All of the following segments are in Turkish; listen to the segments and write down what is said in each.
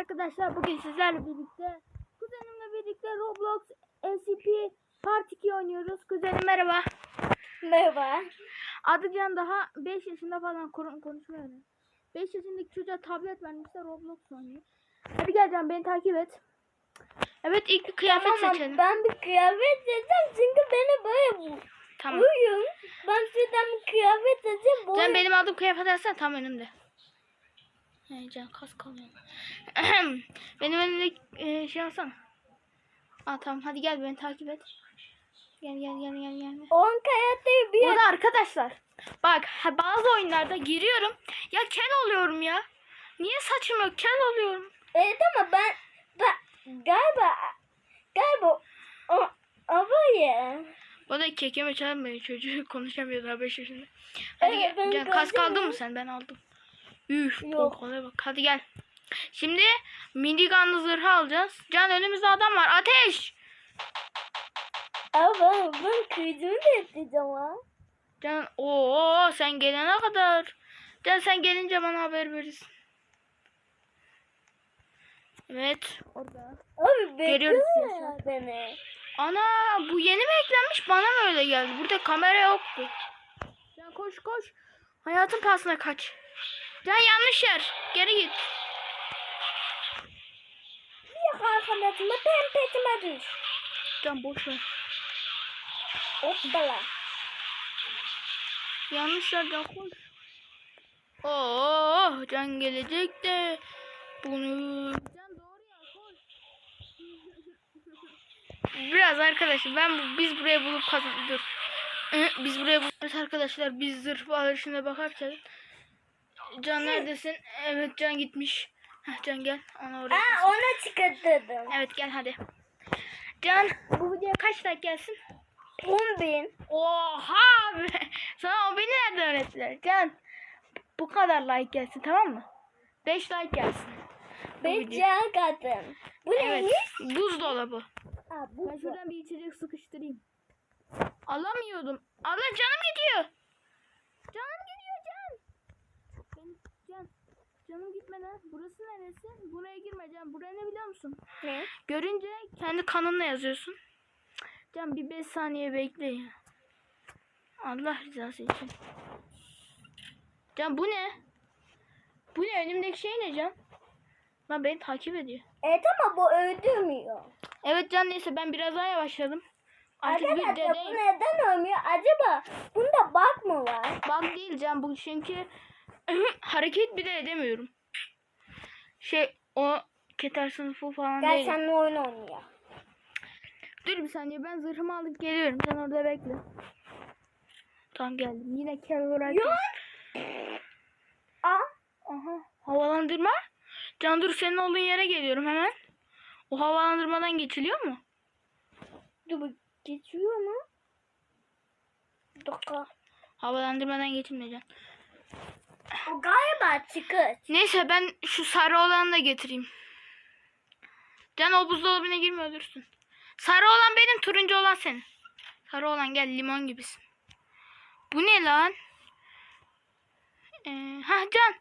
arkadaşlar bugün sizlerle birlikte kuzenimle birlikte Roblox SCP Part 2 oynuyoruz. Kuzenim merhaba. Merhaba. Adı Can daha 5 yaşında falan kon- konuşmuyor. 5 yaşındaki çocuğa tablet vermişler Roblox oynuyor. Hadi gel Can beni takip et. Evet ilk bir kıyafet Tamam seçelim. ben bir kıyafet seçeceğim çünkü beni böyle bu. Tamam. Uyum. Ben şuradan bir kıyafet seçeceğim. Böyle. Can benim aldığım kıyafet alsana tam önümde. He, Can kas kalıyor. benim önümde e, şey alsana. Aa tamam hadi gel beni takip et. Gel gel gel gel gel. 10 kıyafeti bir Burada arkadaşlar bak bazı oyunlarda giriyorum ya kel oluyorum ya. Niye saçım yok kel oluyorum. Evet ama ben, ben galiba galiba o ama ya. Bana kekeme çalmıyor çocuğu konuşamıyor daha 5 yaşında. Hadi Evet, gel. Can, kas kaldın mı sen ben aldım. Üf Yok. korkulara bak hadi gel. Şimdi minigunlu zırhı alacağız. Can önümüzde adam var ateş. Ama ben, ben kıyıcımı da yapacağım ha. Can ooo sen gelene kadar. Can sen gelince bana haber verirsin. Evet. Orada. Abi bekliyor beni. Ana bu yeni mi eklenmiş bana mı öyle geldi? Burada kamera yoktu. Can koş koş. Hayatın pahasına kaç. Can yanlış yer. Geri git. Bir yak arkadaşıma ben petime düş. Can boş ver. Hoppala. Yanlış yer Can koş. Oo Can gelecek de bunu Can doğru ya koş. Biraz arkadaşlar ben biz buraya bulup kazan dur. Hı, Biz buraya bulup arkadaşlar biz zırh bağırışına bakarken Can neredesin? Evet Can gitmiş. Heh, Can gel. Ona oraya. Aa ona çıkarttırdım. Evet gel hadi. Can bu videoya kaç like gelsin? 10 bin. Oha be. Sana o beni nereden öğrettiler? Can bu kadar like gelsin tamam mı? 5 like gelsin. Ben can kattım. Bu Evet. neymiş? Buzdolabı. Aa, bu Ben şuradan bir içecek sıkıştırayım. Alamıyordum. Allah canım gidiyor. Canım gidiyor. Canım gitmeden. Burası neresi? Buraya girme can. Buraya ne biliyor musun? ne? Görünce kendi kanınla yazıyorsun. Can bir 5 saniye bekle ya. Allah rızası için. Can bu ne? Bu ne? Önümdeki şey ne Can? Lan beni takip ediyor. Evet ama bu öldürmüyor. Evet Can neyse ben biraz daha yavaşladım. Artık bir Arkadaşlar bu dedeyim. neden ölmüyor? Acaba bunda bug mı var? Bak değil Can bu çünkü hareket bile edemiyorum. Şey o keter sınıfı falan Gel değil. seninle oyun oynuyor. Dur bir saniye ben zırhımı alıp geliyorum. Sen orada bekle. Tamam geldim. Yine kel olarak. Yok. Aa, Aha. Havalandırma. Can dur senin olduğun yere geliyorum hemen. O havalandırmadan geçiliyor mu? dur bu geçiyor mu? Dakika. Havalandırmadan geçilmeyecek. O galiba çıkış. Neyse ben şu sarı olanı da getireyim. Can o buzdolabına girme ölürsün. Sarı olan benim turuncu olan senin. Sarı olan gel limon gibisin. Bu ne lan? Ee, ha Can.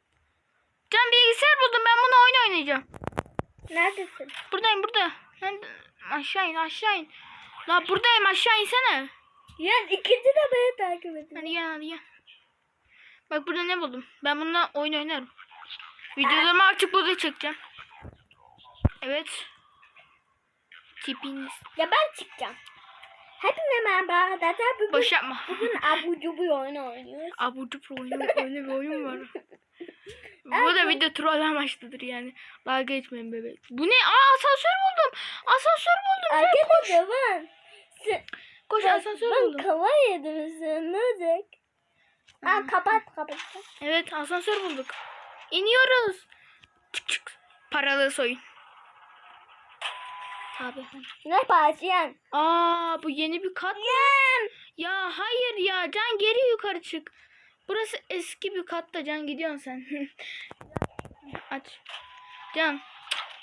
Can bilgisayar buldum ben bunu oyun oynayacağım. Neredesin? Buradayım burada. Nerede? Aşağı in aşağı in. La buradayım aşağı insene. Ya ikinci de beni takip edin. Hadi gel hadi gel. Bak burada ne buldum. Ben bununla oyun oynarım. Videolarımı artık burada çekeceğim. Evet. Tipiniz. Ya ben çıkacağım. Hepinize merhaba arkadaşlar. Bugün, Boş yapma. bugün abu cubu oyun oynuyoruz. Abu cubur oyunu, öyle bir oyun var. Bu da video troll amaçlıdır yani. Dalga geçmeyin bebek. Bu ne? Aa asansör buldum. Asansör buldum. Arkadaşlar ben, Koş ben, asansör ben buldum. kava yedim sen ne olacak? Aa kapat kapat. Evet asansör bulduk. İniyoruz. Çık çık. Paralı soyun. Tabii. Ne başlayan? Aa bu yeni bir kat. Yan. Ya hayır ya Can geri yukarı çık. Burası eski bir katta Can gidiyorsun sen. Aç. Can.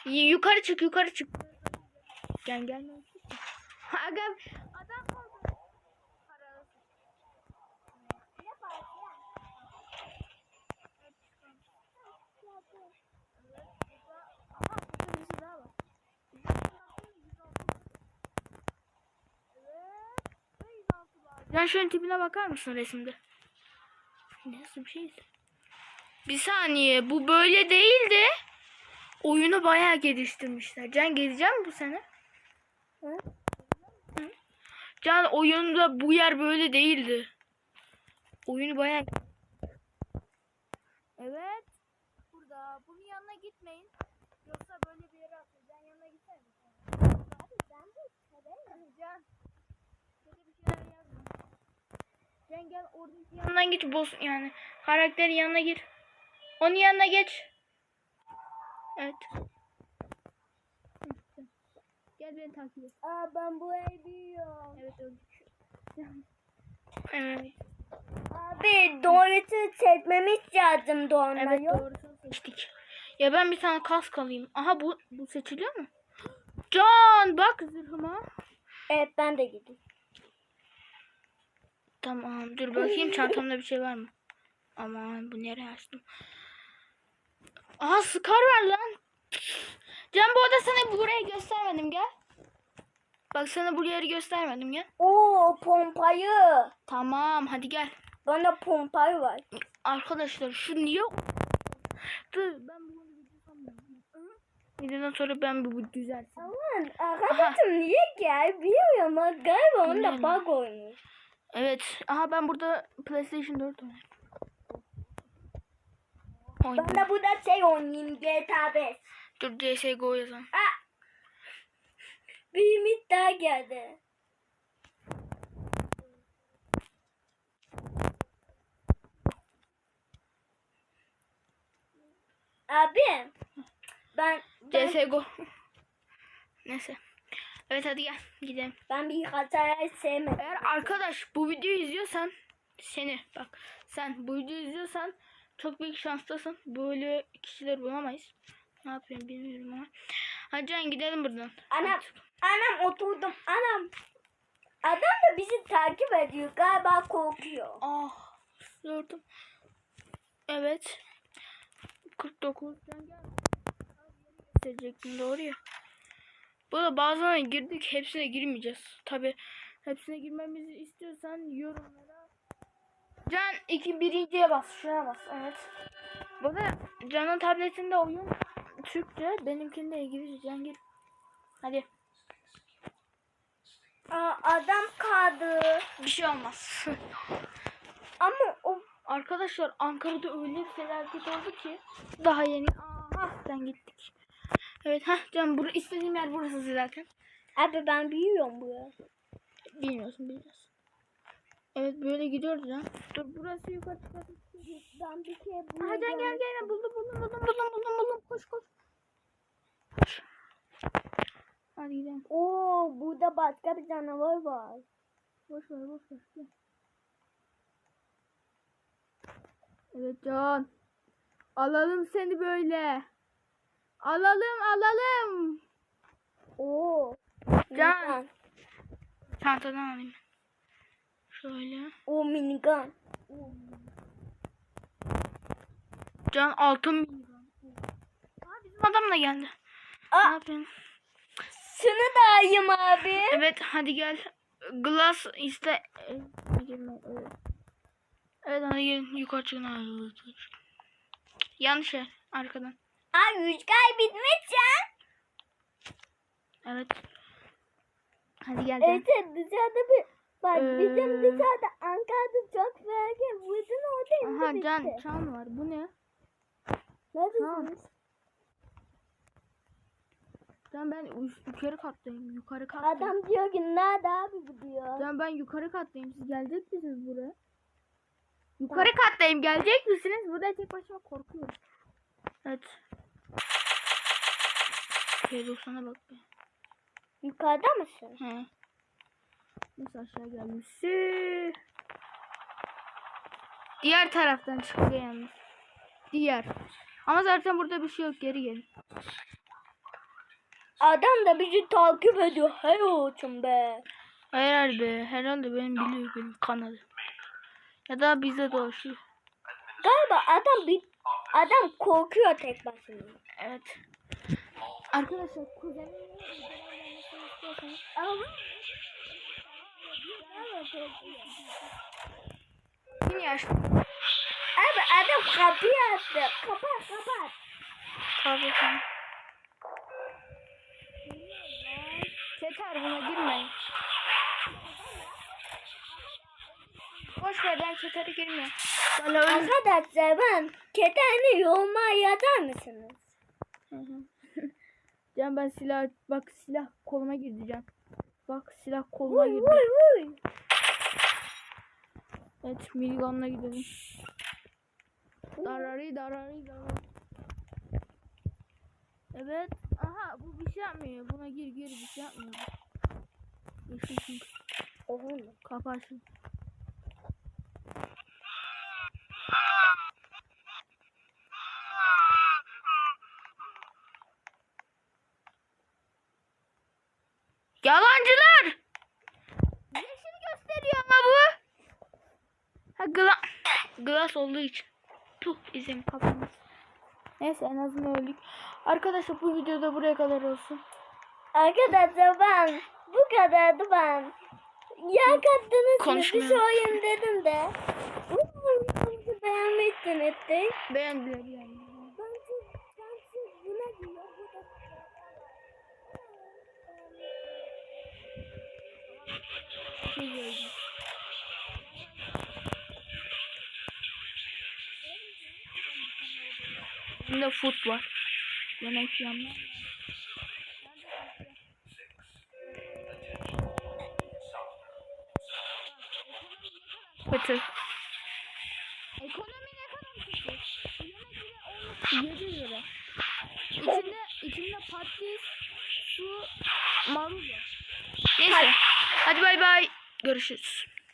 y- Yukarı çık yukarı çık. Can gelme. Aga adam Can şunun tipine bakar mısın resimde? Nasıl bir şey? Bir saniye bu böyle değildi. Oyunu bayağı geliştirmişler. Can gezecek mi bu sene? Hı? Hı? Can oyunda bu yer böyle değildi. Oyunu bayağı... Evet. Burada. Bunun yanına gitmeyin. Yoksa böyle bir yere. Can yanına gitsene. Abi ben severim. Can. Şöyle bir şeyler yazma. Can gel oradaki yanından git boss yani. Karakterin yanına gir. Onun yanına geç. Evet. Gel beni takip et. Aa ben bu evi biliyorum. Evet öldük. Evet. Abi doğrusu seçmemiz lazım doğru. Evet doğru seçtik. Ya ben bir tane kask alayım. Aha bu bu seçiliyor mu? Can bak zırhıma. Evet ben de gideyim. Tamam dur bakayım çantamda bir şey var mı? Aman bu nereye açtım? Aha Scar var lan. Can bu arada sana burayı göstermedim gel. Bak sana bu yeri göstermedim gel. Oo pompayı. Tamam hadi gel. Bana pompayı var. Arkadaşlar şu niye... Dur ben bunu. Videodan sonra ben bu düzelttim. Aman arkadaşım niye gel bilmiyorum galiba onda bug oynuyor. Evet. Aha ben burada PlayStation 4 oynuyorum. Ben de burada şey oynayayım GTA 5. Dur CSGO yazalım. Aa! Bir ümit daha geldi. Abi ben ben, CSGO. Neyse. Evet hadi gel gidelim. ben bir hataya sevmedim. Eğer arkadaş bu videoyu izliyorsan seni bak sen bu videoyu izliyorsan çok büyük şanstasın. Böyle kişileri bulamayız. Ne yapayım bilmiyorum ama. Hadi Can gidelim buradan. Anam anam oturdum anam. Adam da bizi takip ediyor galiba korkuyor. Ah gördüm. Evet. 49 Can gel. Gösterecektim doğru ya. Bu da bazen girdik hepsine girmeyeceğiz. Tabi hepsine girmemizi istiyorsan yorumlara Can iki birinciye bas şuna bas evet. Bu da Can'ın tabletinde oyun Türkçe benimkinde İngilizce Can gir. Hadi Aa, adam kaldı. bir şey olmaz. Ama o Arkadaşlar Ankara'da öyle bir felaket oldu ki daha yeni aha sen gittik. Evet ha Can bur istediğim yer burası zaten. abi ben biliyorum bu. Bilmiyorsun bilmiyorsun. Evet böyle gidiyoruz ya. Dur burası yukarı çıkalım. Ben bir kere Aha bunu Can gel gel buldum buldum buldum buldum buldum buldum koş koş. Koş. Hadi gidelim. Oo burada başka bir canavar var. Boş ver boş ver. Gel. Evet Can. Alalım seni böyle. Alalım alalım. Oo. Can. Çantadan alayım. Şöyle. O minigun. Can altın milyon. Aa, bizim adam da geldi. Ne Aa, yapayım? şunu da alayım abi. Evet hadi gel. Glass iste. Evet. Hadi gelin yukarı çıkın. Yanlış yer arkadan. Aa rüzgar ya. Evet. Hadi gel. Can. Evet dışarıda bir bak Ee, bizim dışarıda Ankara'da çok felaket. Bütün orada Aha can bitti. çan var. Bu ne? Neredesiniz? Can ben yukarı kattayım. Yukarı kattayım. Adam diyor ki nerede abi diyor. Can ben yukarı kattayım. Siz gelecek misiniz buraya? Yukarı kattayım. Gelecek misiniz? Burada tek başıma korkuyorum. Evet. P90'a bak be. Yukarıda mısın? He. Nasıl aşağı gelmişsin? Diğer taraftan çıkıyor yalnız. Diğer. Ama zaten burada bir şey yok. Geri gelin. Adam da bizi takip ediyor. Hey olsun be. Hayır be. Herhalde benim biliyor benim kanalı. Ya da bize dolaşıyor. Galiba adam bir adam korkuyor tek başına. Evet. Arkadaşlar kuzenim istiyorsanız Kim yaşlı? Abi adam kapıyı attı. Kapat kapat. Tabii ki. Yeter buna girmeyin. Boş ver ben çetere girmiyorum. Arkadaşlar ben keteni yoruma yazar mısınız? Can ben silah bak silah koluma Can. Bak silah koluma Vuy girdi. vuy vuy. Evet miligonla gidelim. Darari darari darari. Evet. Aha bu bir şey yapmıyor. Buna gir gir bir şey yapmıyor. Yeşil çünkü. Oğlum. Kaparsın. Yalancılar! Yeşil gösteriyor ama bu. Ha gla glass olduğu için. Tuh bizim kafamız. Neyse en azından öldük. Arkadaşlar bu videoda buraya kadar olsun. Arkadaşlar ben bu kadardı ben. Ya kattınız mı? Bir Konuşmuyorum. sorayım dedim de. Beğenmişsiniz. Beğendiler yani. Şey gördüm. Bunda food var. Yemek yanına. Kötü. Ekonomi ne kadar kötü? Yemek bile olmuş 7 lira. İçinde, içinde patates, su, marul var. Neyse. Hadi bay bay. Görüşürüz.